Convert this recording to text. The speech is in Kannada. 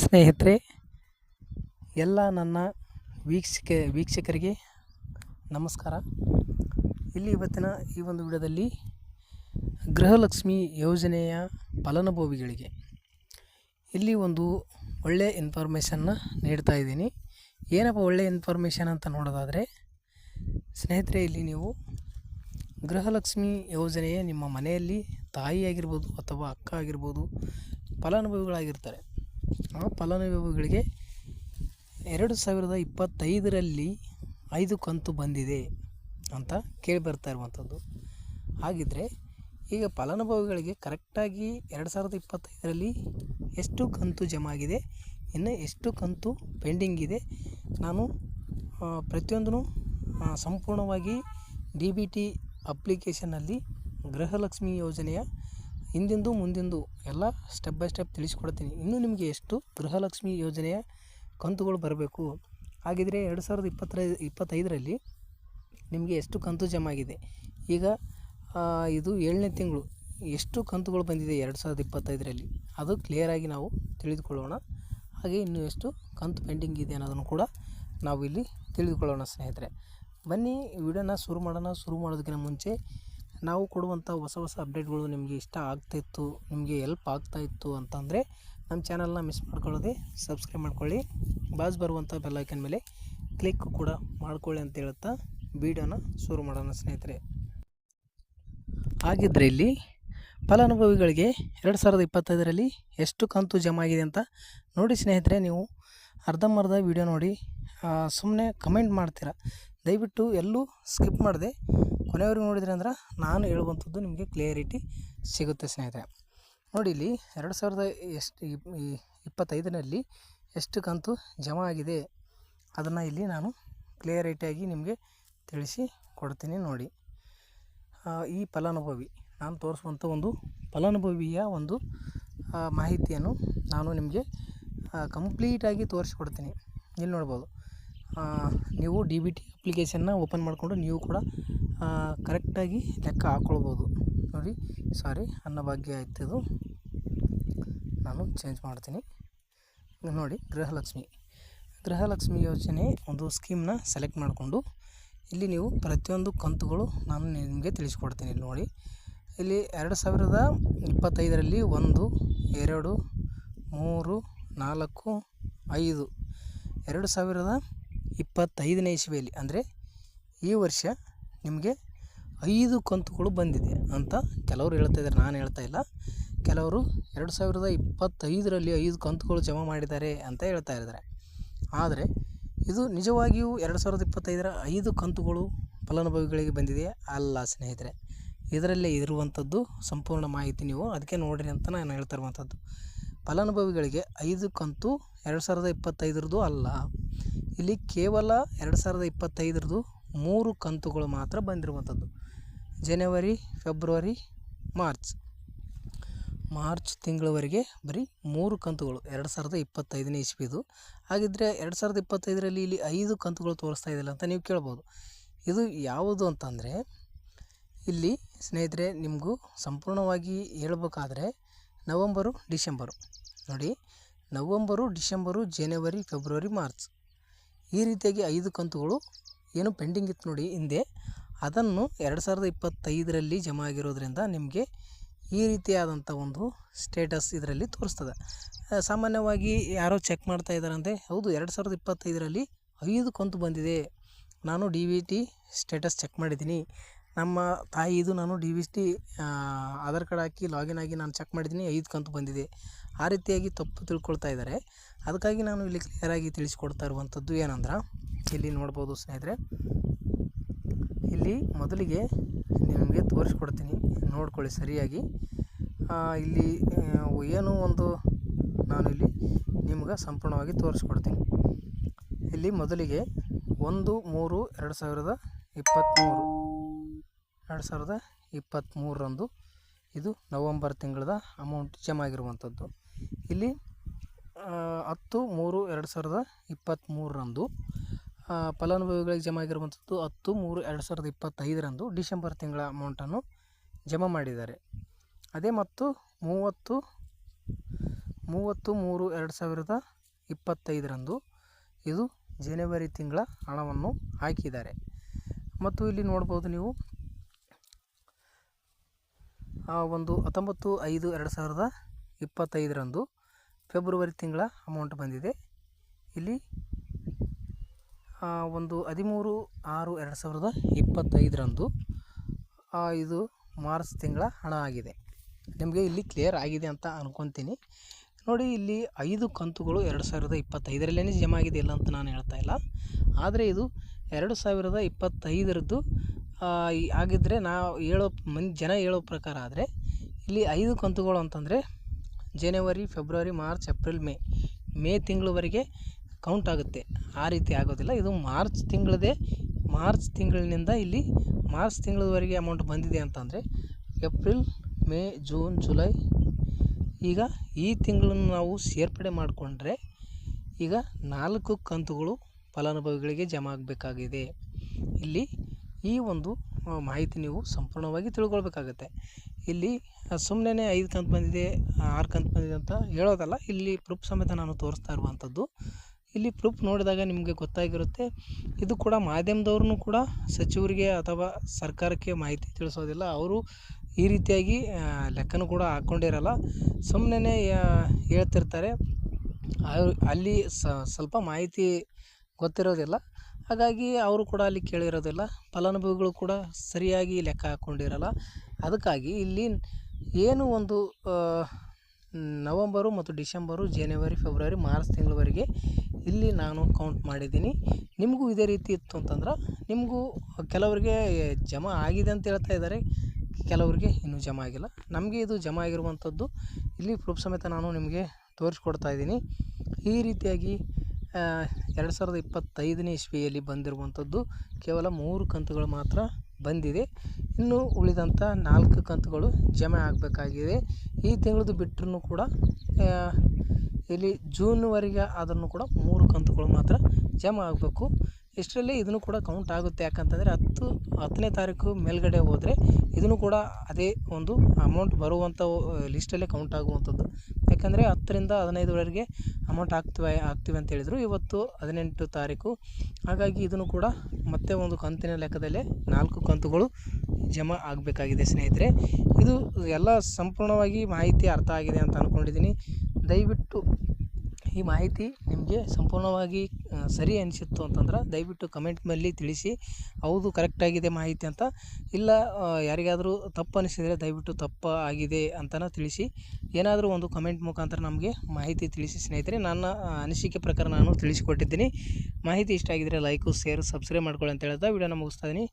ಸ್ನೇಹಿತರೆ, ಎಲ್ಲ ನನ್ನ ವೀಕ್ಷಕ ವೀಕ್ಷಕರಿಗೆ ನಮಸ್ಕಾರ. ಇಲ್ಲಿ ಇವತ್ತಿನ ಈ ಒಂದು ವಿಡಿಯೋದಲ್ಲಿ ಗೃಹಲಕ್ಷ್ಮಿ ಯೋಜನೆಯ ಫಲಾನುಭವಿಗಳಿಗೆ ಇಲ್ಲಿ ಒಂದು ಒಳ್ಳೆಯ ಇನ್ಫಾರ್ಮೇಷನ್ನ ನೀಡ್ತಾ ಇದ್ದೀನಿ. ಏನಪ್ಪ ಒಳ್ಳೆಯ ಇನ್ಫಾರ್ಮೇಷನ್ ಅಂತ ನೋಡೋದಾದರೆ, ಸ್ನೇಹಿತರೆ, ಇಲ್ಲಿ ನೀವು ಗೃಹಲಕ್ಷ್ಮಿ ಯೋಜನೆಯ ನಿಮ್ಮ ಮನೆಯಲ್ಲಿ ತಾಯಿ ಆಗಿರ್ಬೋದು ಅಥವಾ ಅಕ್ಕ ಆಗಿರ್ಬೋದು, ಫಲಾನುಭವಿಗಳಾಗಿರ್ತಾರೆ. ಆ ಫಲಾನುಭವಿಗಳಿಗೆ ಎರಡು ಸಾವಿರದ ಇಪ್ಪತ್ತೈದರಲ್ಲಿ ಐದು ಕಂತು ಬಂದಿದೆ ಅಂತ ಕೇಳಿ ಬರ್ತಾ ಇರುವಂಥದ್ದು. ಹಾಗಿದ್ದರೆ ಈಗ ಫಲಾನುಭವಿಗಳಿಗೆ ಕರೆಕ್ಟಾಗಿ ಎರಡು ಸಾವಿರದ ಇಪ್ಪತ್ತೈದರಲ್ಲಿ ಎಷ್ಟು ಕಂತು ಜಮಾ ಆಗಿದೆ ಇನ್ನು ಎಷ್ಟು ಕಂತು ಪೆಂಡಿಂಗ್ ಇದೆ ನಾನು ಪ್ರತಿಯೊಂದೂ ಸಂಪೂರ್ಣವಾಗಿ ಡಿ ಬಿ ಟಿ ಅಪ್ಲಿಕೇಶನಲ್ಲಿ ಗೃಹಲಕ್ಷ್ಮಿ ಯೋಜನೆಯ ಹಿಂದಿಂದು ಮುಂದಿಂದು ಎಲ್ಲ ಸ್ಟೆಪ್ ಬೈ ಸ್ಟೆಪ್ ತಿಳಿಸ್ಕೊಡ್ತೀನಿ. ಇನ್ನು ನಿಮಗೆ ಎಷ್ಟು ಗೃಹಲಕ್ಷ್ಮಿ ಯೋಜನೆಯ ಕಂತುಗಳು ಬರಬೇಕು? ಹಾಗಿದ್ರೆ ಎರಡು ಸಾವಿರದ ಇಪ್ಪತ್ತರ, ಇಪ್ಪತ್ತೈದರಲ್ಲಿ ನಿಮಗೆ ಎಷ್ಟು ಕಂತು ಜಮಾಗಿದೆ? ಈಗ ಇದು ಏಳನೇ ತಿಂಗಳು. ಎಷ್ಟು ಕಂತುಗಳು ಬಂದಿದೆ ಎರಡು ಸಾವಿರದ ಇಪ್ಪತ್ತೈದರಲ್ಲಿ? ಅದು ಕ್ಲಿಯರಾಗಿ ನಾವು ತಿಳಿದುಕೊಳ್ಳೋಣ. ಹಾಗೆ ಇನ್ನು ಎಷ್ಟು ಕಂತು ಪೆಂಡಿಂಗ್ ಇದೆ ಅನ್ನೋದನ್ನು ಕೂಡ ನಾವು ಇಲ್ಲಿ ತಿಳಿದುಕೊಳ್ಳೋಣ ಸ್ನೇಹಿತರೆ. ಬನ್ನಿ ವಿಡಿಯೋನ ಶುರು ಮಾಡೋಣ. ಶುರು ಮಾಡೋದಕ್ಕಿಂತ ಮುಂಚೆ ನಾವು ಕೊಡುವಂಥ ಹೊಸ ಹೊಸ ಅಪ್ಡೇಟ್ಗಳು ನಿಮಗೆ ಇಷ್ಟ ಆಗ್ತಾಯಿತ್ತು ನಿಮಗೆ ಎಲ್ಪ್ ಆಗ್ತಾ ಇತ್ತು ಅಂತಂದರೆ ನಮ್ಮ ಚಾನಲ್ನ ಮಿಸ್ ಮಾಡ್ಕೊಳ್ಳೋದೆ ಸಬ್ಸ್ಕ್ರೈಬ್ ಮಾಡ್ಕೊಳ್ಳಿ. ಬಾಸ್ ಬರುವಂಥ ಬೆಲ್ಲೈಕನ್ ಮೇಲೆ ಕ್ಲಿಕ್ ಕೂಡ ಮಾಡ್ಕೊಳ್ಳಿ ಅಂತ ಹೇಳ್ತಾ ವಿಡಿಯೋನ ಶುರು ಮಾಡೋಣ ಸ್ನೇಹಿತರೆ. ಹಾಗಿದ್ದರೆ ಇಲ್ಲಿ ಫಲಾನುಭವಿಗಳಿಗೆ ಎರಡು ಸಾವಿರದ ಇಪ್ಪತ್ತೈದರಲ್ಲಿ ಎಷ್ಟು ಕಂತು ಜಮಾ ಆಗಿದೆ ಅಂತ ನೋಡಿ ಸ್ನೇಹಿತರೆ ನೀವು ಅರ್ಧಂಬರ್ಧ ವಿಡಿಯೋ ನೋಡಿ ಸುಮ್ಮನೆ ಕಮೆಂಟ್ ಮಾಡ್ತೀರಾ. ದಯವಿಟ್ಟು ಎಲ್ಲೂ ಸ್ಕಿಪ್ ಮಾಡಿದೆ ಕೊನೆಯವರೆಗೂ ನೋಡಿದ್ರಿ ಅಂದ್ರೆ ನಾನು ಹೇಳುವಂಥದ್ದು ನಿಮಗೆ ಕ್ಲಿಯರಿಟಿ ಸಿಗುತ್ತೆ ಸ್ನೇಹಿತರೆ. ನೋಡಿ ಇಲ್ಲಿ ಎರಡು ಸಾವಿರದ ಎಷ್ಟು ಇಪ್- ಇಪ್ಪತ್ತೈದರಲ್ಲಿ ಎಷ್ಟು ಕಂತು ಜಮಾ ಆಗಿದೆ ಅದನ್ನು ಇಲ್ಲಿ ನಾನು ಕ್ಲಿಯರಿಟಿಯಾಗಿ ನಿಮಗೆ ತಿಳಿಸಿ ಕೊಡ್ತೀನಿ ನೋಡಿ. ಈ ಫಲಾನುಭವಿ, ನಾನು ತೋರಿಸುವಂಥ ಒಂದು ಫಲಾನುಭವಿಯ ಒಂದು ಮಾಹಿತಿಯನ್ನು ನಾನು ನಿಮಗೆ ಕಂಪ್ಲೀಟಾಗಿ ತೋರಿಸ್ಕೊಡ್ತೀನಿ. ಇಲ್ಲಿ ನೋಡ್ಬೋದು. ನೀವು ಡಿ ಬಿ ಟಿ ಅಪ್ಲಿಕೇಶನ್ನ ಓಪನ್ ಮಾಡಿಕೊಂಡು ನೀವು ಕೂಡ ಕರೆಕ್ಟಾಗಿ ಲೆಕ್ಕ ಹಾಕ್ಕೊಳ್ಬೋದು ನೋಡಿ ಸಾರಿ ಅನ್ನಭಾಗ್ಯ ಆಯ್ತದು ನಾನು ಚೇಂಜ್ ಮಾಡ್ತೀನಿ. ನೋಡಿ, ಗೃಹಲಕ್ಷ್ಮಿ. ಗೃಹಲಕ್ಷ್ಮಿ ಯೋಜನೆ ಒಂದು ಸ್ಕೀಮ್ನ ಸೆಲೆಕ್ಟ್ ಮಾಡಿಕೊಂಡು, ಇಲ್ಲಿ ನೀವು ಪ್ರತಿಯೊಂದು ಕಂತುಗಳು ನಾನು ನಿಮಗೆ ತಿಳಿಸ್ಕೊಡ್ತೀನಿ. ಇಲ್ಲಿ ನೋಡಿ, ಇಲ್ಲಿ ಎರಡು ಸಾವಿರದ ಇಪ್ಪತ್ತೈದರಲ್ಲಿ ಒಂದು, ಎರಡು, ಮೂರು, ನಾಲ್ಕು, ಐದು. ಎರಡು ಸಾವಿರದ ಇಪ್ಪತ್ತೈದನೇ ಇಸ್ವಿಯಲ್ಲಿ, ಅಂದರೆ ಈ ವರ್ಷ ನಿಮಗೆ ಐದು ಕಂತುಗಳು ಬಂದಿದೆ ಅಂತ ಕೆಲವರು ಹೇಳ್ತಾ ಇದ್ದಾರೆ. ನಾನು ಹೇಳ್ತಾ ಇಲ್ಲ. ಕೆಲವರು ಎರಡು ಸಾವಿರದ ಇಪ್ಪತ್ತೈದರಲ್ಲಿ ಐದು ಕಂತುಗಳು ಜಮಾ ಮಾಡಿದ್ದಾರೆ ಅಂತ ಹೇಳ್ತಾ ಇದ್ದಾರೆ. ಆದರೆ ಇದು ನಿಜವಾಗಿಯೂ ಎರಡು ಸಾವಿರದ ಇಪ್ಪತ್ತೈದರ ಐದು ಕಂತುಗಳು ಫಲಾನುಭವಿಗಳಿಗೆ ಬಂದಿದೆ ಅಲ್ಲ ಸ್ನೇಹಿತರೆ, ಇದರಲ್ಲೇ ಇರುವಂಥದ್ದು ಸಂಪೂರ್ಣ ಮಾಹಿತಿ ನೀವು ಅದಕ್ಕೆ ನೋಡಿರಿ ಅಂತ ನಾನು ಹೇಳ್ತಾ ಇರುವಂಥದ್ದು ಫಲಾನುಭವಿಗಳಿಗೆ ಐದು ಕಂತು ಎರಡು ಸಾವಿರದ ಇಪ್ಪತ್ತೈದರದ್ದು ಅಲ್ಲ. ಇಲ್ಲಿ ಕೇವಲ ಎರಡು ಸಾವಿರದ ಇಪ್ಪತ್ತೈದರದ್ದು ಮೂರು ಕಂತುಗಳು ಮಾತ್ರ ಬಂದಿರುವಂಥದ್ದು. ಜನವರಿ, ಫೆಬ್ರವರಿ, ಮಾರ್ಚ್. ಮಾರ್ಚ್ ತಿಂಗಳವರೆಗೆ ಬರೀ ಮೂರು ಕಂತುಗಳು, ಎರಡು ಸಾವಿರದ ಇಪ್ಪತ್ತೈದನೇ ಇಸ್ವಿದು. ಹಾಗಿದ್ದರೆ ಎರಡು ಸಾವಿರದ ಇಪ್ಪತ್ತೈದರಲ್ಲಿ ಇಲ್ಲಿ ಐದು ಕಂತುಗಳು ತೋರಿಸ್ತಾ ಇದ್ದಿಲ್ಲ ಅಂತ ನೀವು ಕೇಳ್ಬೋದು. ಇದು ಯಾವುದು ಅಂತಂದರೆ, ಇಲ್ಲಿ ಸ್ನೇಹಿತರೆ, ನಿಮಗೂ ಸಂಪೂರ್ಣವಾಗಿ ಹೇಳ್ಬೇಕಾದ್ರೆ ನವಂಬರು, ಡಿಸೆಂಬರು. ನೋಡಿ, ನವಂಬರು, ಡಿಸೆಂಬರು, ಜನವರಿ, ಫೆಬ್ರವರಿ, ಮಾರ್ಚ್. ಈ ರೀತಿಯಾಗಿ ಐದು ಕಂತುಗಳು ಏನು ಪೆಂಡಿಂಗ್ ಇತ್ತು ನೋಡಿ ಹಿಂದೆ. ಅದನ್ನು ಎರಡು ಸಾವಿರದ ಇಪ್ಪತ್ತೈದರಲ್ಲಿ ಜಮಾ ಆಗಿರೋದ್ರಿಂದ ನಿಮಗೆ ಈ ರೀತಿಯಾದಂಥ ಒಂದು ಸ್ಟೇಟಸ್ ಇದರಲ್ಲಿ ತೋರಿಸ್ತದೆ. ಸಾಮಾನ್ಯವಾಗಿ ಯಾರೋ ಚೆಕ್ ಮಾಡ್ತಾ ಇದ್ದಾರಂತೆ. ಹೌದು, ಎರಡು ಸಾವಿರದ ಇಪ್ಪತ್ತೈದರಲ್ಲಿ ಐದು ಕಂತು ಬಂದಿದೆ. ನಾನು D V T status check ಮಾಡಿದ್ದೀನಿ. ನಮ್ಮ ತಾಯಿದು ನಾನು D V T Aadhaar card ಹಾಕಿ ಲಾಗಿನ್ ಆಗಿ ನಾನು ಚೆಕ್ ಮಾಡಿದ್ದೀನಿ, ಐದು ಕಂತು ಬಂದಿದೆ. ಆ ರೀತಿಯಾಗಿ ತಪ್ಪು ತಿಳ್ಕೊಳ್ತಾ ಇದ್ದಾರೆ. ಅದಕ್ಕಾಗಿ ನಾನು ಇಲ್ಲಿ ಕ್ಲಿಯರಾಗಿ ತಿಳಿಸ್ಕೊಡ್ತಾ ಇರುವಂಥದ್ದು ಏನಂದ್ರೆ, ಇಲ್ಲಿ ನೋಡ್ಬೋದು ಸ್ನೇಹಿತರೆ. ಇಲ್ಲಿ ಮೊದಲಿಗೆ ನಿಮಗೆ ತೋರಿಸ್ಕೊಡ್ತೀನಿ. ನೋಡ್ಕೊಳ್ಳಿ ಸರಿಯಾಗಿ. ಇಲ್ಲಿ ಏನು ಒಂದು ನಾನು ಇಲ್ಲಿ ನಿಮ್ಗೆ ಸಂಪೂರ್ಣವಾಗಿ ತೋರಿಸ್ಕೊಡ್ತೀನಿ. ಇಲ್ಲಿ ಮೊದಲಿಗೆ ಒಂದು, ಮೂರು, ಎರಡು ಸಾವಿರದ ಇಪ್ಪತ್ತ್ಮೂರು ಎರಡು ಸಾವಿರದ ಇಪ್ಪತ್ತ್ಮೂರರಂದು ಇದು ನವಂಬರ್ ತಿಂಗಳದ ಅಮೌಂಟ್ ಜಮಾ ಆಗಿರುವಂಥದ್ದು. ಇಲ್ಲಿ ಹತ್ತು ಮೂರು ಎರಡು ಸಾವಿರದ ಇಪ್ಪತ್ತ್ಮೂರರಂದು ಫಲಾನುಭವಿಗಳಿಗೆ ಜಮಾ ಆಗಿರುವಂಥದ್ದು ಹತ್ತು ಮೂರು ಎರಡು ಸಾವಿರದ ಇಪ್ಪತ್ತೈದರಂದು ಡಿಸೆಂಬರ್ ತಿಂಗಳ ಅಮೌಂಟನ್ನು ಜಮಾ ಮಾಡಿದ್ದಾರೆ. ಅದೇ ಮತ್ತು ಮೂವತ್ತು ಮೂವತ್ತು ಮೂರು ಎರಡು ಸಾವಿರದ ಇಪ್ಪತ್ತೈದರಂದು ಇದು ಜನವರಿ ತಿಂಗಳ ಹಣವನ್ನು ಹಾಕಿದ್ದಾರೆ. ಮತ್ತು ಇಲ್ಲಿ ನೋಡ್ಬೋದು ನೀವು ಒಂದು ಹತ್ತೊಂಬತ್ತು ಐದು ಎರಡು ಸಾವಿರದ ಇಪ್ಪತ್ತೈದರಂದು ಫೆಬ್ರವರಿ ತಿಂಗಳ ಅಮೌಂಟ್ ಬಂದಿದೆ. ಇಲ್ಲಿ ಒಂದು ಹದಿಮೂರು ಆರು ಎರಡು ಸಾವಿರದ ಇಪ್ಪತ್ತೈದರಂದು ಇದು ಮಾರ್ಚ್ ತಿಂಗಳ ಹಣ ಆಗಿದೆ. ನಿಮಗೆ ಇಲ್ಲಿ ಕ್ಲಿಯರ್ ಆಗಿದೆ ಅಂತ ಅಂದ್ಕೊತೀನಿ ನೋಡಿ, ಇಲ್ಲಿ ಐದು ಕಂತುಗಳು ಎರಡು ಸಾವಿರದ ಇಪ್ಪತ್ತೈದರಲ್ಲೇ ಜಮಾ ಆಗಿದೆ ಇಲ್ಲ ಅಂತ ನಾನು ಹೇಳ್ತಾ ಇಲ್ಲ. ಆದರೆ ಇದು ಎರಡು ಸಾವಿರದ ಇಪ್ಪತ್ತೈದರದ್ದು ಆಗಿದ್ದರೆ ನಾವು ಹೇಳೋ ಮನ್, ಜನ ಹೇಳೋ ಪ್ರಕಾರ ಆದರೆ ಇಲ್ಲಿ ಐದು ಕಂತುಗಳು ಅಂತಂದರೆ ಜನವರಿ, ಫೆಬ್ರವರಿ, ಮಾರ್ಚ್, ಏಪ್ರಿಲ್, ಮೇ. ಮೇ ತಿಂಗಳವರೆಗೆ ಕೌಂಟ್ ಆಗುತ್ತೆ. ಆ ರೀತಿ ಆಗೋದಿಲ್ಲ. ಇದು ಮಾರ್ಚ್ ತಿಂಗಳದೇ, ಮಾರ್ಚ್ ತಿಂಗಳಿನಿಂದ ಇಲ್ಲಿ ಮಾರ್ಚ್ ತಿಂಗಳವರೆಗೆ ಅಮೌಂಟ್ ಬಂದಿದೆ ಅಂತಂದರೆ ಏಪ್ರಿಲ್, ಮೇ, ಜೂನ್, ಜುಲೈ. ಈಗ ಈ ತಿಂಗಳನ್ನು ನಾವು ಸೇರ್ಪಡೆ ಮಾಡಿಕೊಂಡ್ರೆ ಈಗ ನಾಲ್ಕು ಕಂತುಗಳು ಫಲಾನುಭವಿಗಳಿಗೆ ಜಮಾ ಆಗಬೇಕಾಗಿದೆ. ಇಲ್ಲಿ ಈ ಒಂದು ಮಾಹಿತಿ ನೀವು ಸಂಪೂರ್ಣವಾಗಿ ತಿಳ್ಕೊಳ್ಬೇಕಾಗತ್ತೆ. ಇಲ್ಲಿ ಸುಮ್ಮನೆ ಐದು ಕಂತು ಬಂದಿದೆ ಆರು ಕಂತು ಬಂದಿದೆ ಅಂತ ಹೇಳೋದಲ್ಲ, ಇಲ್ಲಿ ಪ್ರೂಫ್ ಸಮೇತ ನಾನು ತೋರಿಸ್ತಾ ಇರುವಂಥದ್ದು. ಇಲ್ಲಿ ಪ್ರೂಫ್ ನೋಡಿದಾಗ ನಿಮಗೆ ಗೊತ್ತಾಗಿರುತ್ತೆ. ಇದು ಕೂಡ ಮಾಧ್ಯಮದವ್ರೂ ಕೂಡ ಸಚಿವರಿಗೆ ಅಥವಾ ಸರ್ಕಾರಕ್ಕೆ ಮಾಹಿತಿ ತಿಳಿಸೋದಿಲ್ಲ. ಅವರು ಈ ರೀತಿಯಾಗಿ ಲೆಕ್ಕನೂ ಕೂಡ ಹಾಕ್ಕೊಂಡಿರಲ್ಲ ಸುಮ್ಮನೆ ಹೇಳ್ತಿರ್ತಾರೆ. ಅಲ್ಲಿ ಸ್ವಲ್ಪ ಮಾಹಿತಿ ಗೊತ್ತಿರೋದಿಲ್ಲ. ಹಾಗಾಗಿ ಅವರು ಕೂಡ ಅಲ್ಲಿ ಕೇಳಿರೋದಿಲ್ಲ. ಫಲಾನುಭವಿಗಳು ಕೂಡ ಸರಿಯಾಗಿ ಲೆಕ್ಕ ಹಾಕ್ಕೊಂಡಿರಲ್ಲ ಅದಕ್ಕಾಗಿ ಇಲ್ಲಿ ಏನು ಒಂದು ನವಂಬರು ಮತ್ತು ಡಿಸೆಂಬರು, ಜನವರಿ, ಫೆಬ್ರವರಿ, ಮಾರ್ಚ್ ತಿಂಗಳವರೆಗೆ ಇಲ್ಲಿ ನಾನು ಕೌಂಟ್ ಮಾಡಿದ್ದೀನಿ. ನಿಮಗೂ ಇದೇ ರೀತಿ ಇತ್ತು ಅಂತಂದ್ರೆ ನಿಮಗೂ ಕೆಲವರಿಗೆ ಜಮಾ ಆಗಿದೆ ಅಂತ ಹೇಳ್ತಾ ಇದ್ದಾರೆ. ಕೆಲವರಿಗೆ ಇನ್ನೂ ಜಮಾ ಆಗಿಲ್ಲ. ನಮಗೆ ಇದು ಜಮಾ ಆಗಿರುವಂಥದ್ದು ಇಲ್ಲಿ ಪ್ರೂಫ್ ಸಮೇತ ನಾನು ನಿಮಗೆ ತೋರಿಸ್ಕೊಡ್ತಾ ಇದ್ದೀನಿ. ಈ ರೀತಿಯಾಗಿ ಎರಡು ಸಾವಿರದ ಇಪ್ಪತ್ತೈದನೇ ಇಸವಿಯಲ್ಲಿ ಬಂದಿರುವಂಥದ್ದು ಕೇವಲ ಮೂರು ಕಂತುಗಳು ಮಾತ್ರ ಬಂದಿದೆ. ಇನ್ನು ಉಳಿದಂಥ ನಾಲ್ಕು ಕಂತುಗಳು ಜಮೆ ಆಗಬೇಕಾಗಿದೆ. ಈ ತಿಂಗಳದ್ದು ಬಿಟ್ಟರೂ ಕೂಡ ಇಲ್ಲಿ ಜೂನ್ವರೆಗೆ ಆದ್ರೂ ಕೂಡ ಮೂರು ಕಂತುಗಳು ಮಾತ್ರ ಜಮೆ ಆಗಬೇಕು. ಇಷ್ಟರಲ್ಲಿ ಇದನ್ನು ಕೂಡ ಕೌಂಟ್ ಆಗುತ್ತೆ. ಯಾಕಂತಂದರೆ ಹತ್ತು, ಹತ್ತನೇ ತಾರೀಕು ಮೇಲುಗಡೆ ಹೋದರೆ ಇದನ್ನು ಕೂಡ ಅದೇ ಒಂದು ಅಮೌಂಟ್ ಬರುವಂಥ ಲಿಸ್ಟಲ್ಲೇ ಕೌಂಟ್ ಆಗುವಂಥದ್ದು. ಯಾಕಂದರೆ ಹತ್ತರಿಂದ ಹದಿನೈದುವರೆಗೆ ಅಮೌಂಟ್ ಹಾಕ್ತೀವಿ ಹಾಕ್ತೀವಿ ಅಂತ ಹೇಳಿದರು. ಇವತ್ತು ಹದಿನೆಂಟು ತಾರೀಕು. ಹಾಗಾಗಿ ಇದನ್ನು ಕೂಡ ಮತ್ತೆ ಒಂದು ಕಂತಿನ ಲೆಕ್ಕದಲ್ಲಿ ನಾಲ್ಕು ಕಂತುಗಳು ಜಮಾ ಆಗಬೇಕಾಗಿದೆ ಸ್ನೇಹಿತರೆ. ಇದು ಎಲ್ಲ ಸಂಪೂರ್ಣವಾಗಿ ಮಾಹಿತಿ ಅರ್ಥ ಆಗಿದೆ ಅಂತ ಅಂದ್ಕೊಂಡಿದ್ದೀನಿ ದಯವಿಟ್ಟು ಈ ಮಾಹಿತಿ ನಿಮಗೆ ಸಂಪೂರ್ಣವಾಗಿ ಸರಿ ಅನಿಸಿತ್ತು ಅಂತಂದ್ರೆ ದಯವಿಟ್ಟು ಕಮೆಂಟ್ನಲ್ಲಿ ತಿಳಿಸಿ ಹೌದು ಕರೆಕ್ಟಾಗಿದೆ ಮಾಹಿತಿ ಅಂತ. ಇಲ್ಲ ಯಾರಿಗಾದರೂ ತಪ್ಪು ಅನಿಸಿದರೆ ದಯವಿಟ್ಟು ತಪ್ಪು ಆಗಿದೆ ಅಂತಲೂ ತಿಳಿಸಿ. ಏನಾದರೂ ಒಂದು ಕಮೆಂಟ್ ಮುಖಾಂತರ ನಮಗೆ ಮಾಹಿತಿ ತಿಳಿಸಿ ಸ್ನೇಹಿತರೆ, ನನ್ನ ಅನಿಸಿಕೆ ಪ್ರಕಾರ ನಾನು ತಿಳಿಸಿಕೊಟ್ಟಿದ್ದೀನಿ. ಮಾಹಿತಿ ಇಷ್ಟ ಆಗಿದ್ದರೆ ಲೈಕು ಶೇರ್ ಸಬ್ಸ್ಕ್ರೈಬ್ ಮಾಡ್ಕೊಳ್ಳಿ ಅಂತ ಹೇಳ್ತಾ ವಿಡಿಯೋನ ಮುಗಿಸ್ತಾ ಇದ್ದೀನಿ